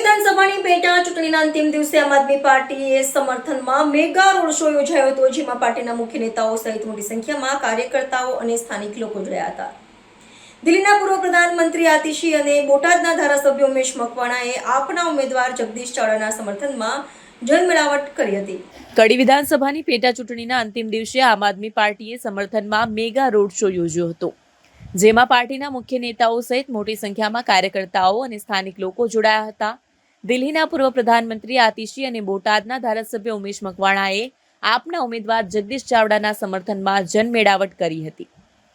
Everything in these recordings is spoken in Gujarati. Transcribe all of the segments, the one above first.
વિધાનસભાની પેટા ચૂંટણીના અંતિમ દિવસે આમ આદમી પાર્ટીએ સમર્થનમાં મેગા રોડ શો યોજાયો હતો, જેમાં પાર્ટીના મુખ્ય નેતાઓ સહિત મોટી સંખ્યામાં કાર્યકર્તાઓ અને સ્થાનિક લોકો જોડાયા હતા. દિલ્હીના પૂર્વ પ્રધાનમંત્રી આતિશી અને બોટાદના ધારાસભ્ય ઉમેશ મકવાણાએ આપના ઉમેદવાર જગદીશ ચાવડાના સમર્થનમાં કરી હતી. કડી વિધાનસભાની પેટા ચૂંટણીના અંતિમ દિવસે આમ આદમી પાર્ટીએ સમર્થનમાં મેગા રોડ શો યોજ્યો હતો, જેમાં પાર્ટીના મુખ્ય નેતાઓ સહિત મોટી સંખ્યામાં કાર્યકર્તાઓ અને સ્થાનિક લોકો જોડાયા હતા. દિલ્હીના પૂર્વ પ્રધાનમંત્રી આતિશી અને બોટાદના ધારાસભ્ય ઉમેશ મકવાણાએ આપના ઉમેદવાર જગદીશ ચાવડાના સમર્થનમાં જનમેળાવટ કરી હતી.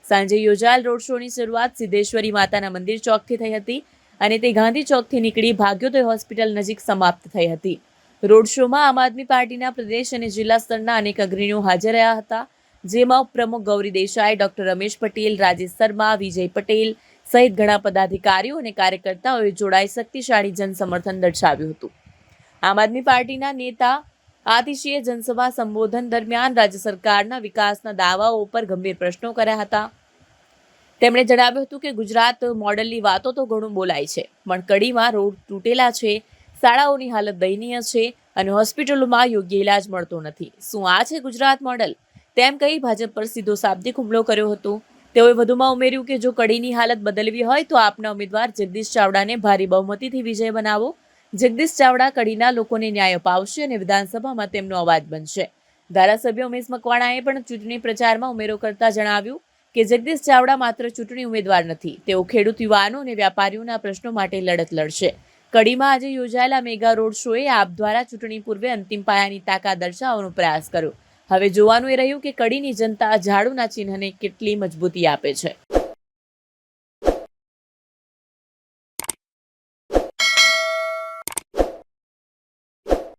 સાંજે યોજાયેલ રોડ શોની શરૂઆત સિદ્ધેશ્વરી માતાના મંદિર ચોકથી થઈ હતી અને તે ગાંધી ચોકથી નીકળી ભાગ્યોદય હોસ્પિટલ નજીક સમાપ્ત થઈ હતી. રોડ શોમાં આમ આદમી પાર્ટીના પ્રદેશ અને જિલ્લા સ્તરના અનેક અગ્રણીઓ હાજર રહ્યા હતા, જેમાં ઉપપ્રમુખ ગૌરી દેસાઈ, ડોક્ટર રમેશ પટેલ, રાજેશ શર્મા, વિજય પટેલ સહિત ઘણા પદાધિકારીઓ અને કાર્યકર્તાઓએ જોડાઈ શક્તિશાળી જનસમર્થન દર્શાવ્યું હતું. આમ આદમી પાર્ટીના નેતા આતિશીએ જનસભા સંબોધન દરમિયાન રાજ્ય સરકારના વિકાસના દાવાઓ ઉપર ગંભીર પ્રશ્નો કર્યા હતા. તેમણે જણાવ્યું હતું કે ગુજરાત મોડલની વાતો તો ઘણું બોલાય છે, પણ કડીમાં રોડ તૂટેલા છે, શાળાઓની હાલત દયનીય છે અને હોસ્પિટલોમાં યોગ્ય ઇલાજ મળતો નથી. શું આ છે ગુજરાત મોડલ? તેમ કહી ભાજપ પર સીધો શાબ્દિક હુમલો કર્યો હતો. તેઓએ વધુમાં ઉમેર્યું કે જો કડીની હાલત બદલવી હોય તો આપના ઉમેદવાર જગદીશ ચાવડાને ભારે બહુમતીથી વિજય બનાવો. જગદીશ ચાવડા કડીના લોકોને ન્યાય અપાવશે અને વિધાનસભામાં તેમનો અવાજ બનશે. ધારાસભ્ય ઉમેશ મકવાણાએ પણ ચૂંટણી પ્રચારમાં ઉમેરો કરતા જણાવ્યું કે જગદીશ ચાવડા માત્ર ચૂંટણી ઉમેદવાર નથી, તેઓ ખેડૂત યુવાનો અને વ્યાપારીઓના પ્રશ્નો માટે લડત લડશે. કડીમાં આજે યોજાયેલા મેગા રોડ શોએ આપ દ્વારા ચૂંટણી પૂર્વે અંતિમ પાયાની તાકાત દર્શાવવાનો પ્રયાસ કર્યો. હવે જોવાનું એ રહ્યું કે કડીની જનતા ઝાડુના ચિહ્નને કેટલી મજબૂતી આપે છે.